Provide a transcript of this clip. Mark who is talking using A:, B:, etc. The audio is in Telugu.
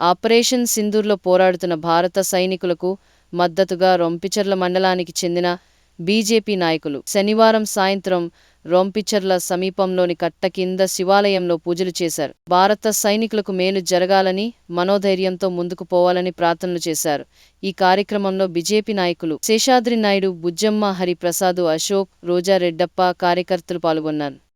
A: ఆపరేషన్ సింధూర్లో పోరాడుతున్న భారత సైనికులకు మద్దతుగా రొంపిచర్ల మండలానికి చెందిన బీజేపీ నాయకులు శనివారం సాయంత్రం రొంపిచర్ల సమీపంలోని కట్ట కింద శివాలయంలో పూజలు చేశారు. భారత సైనికులకు మేలు జరగాలని మనోధైర్యంతో ముందుకు పోవాలని ప్రార్థనలు చేశారు. ఈ కార్యక్రమంలో బీజేపీ నాయకులు శేషాద్రి నాయుడు బుజ్జమ్మ హరిప్రసాదు అశోక్ రోజా రెడ్డప్ప కార్యకర్తలు పాల్గొన్నారు.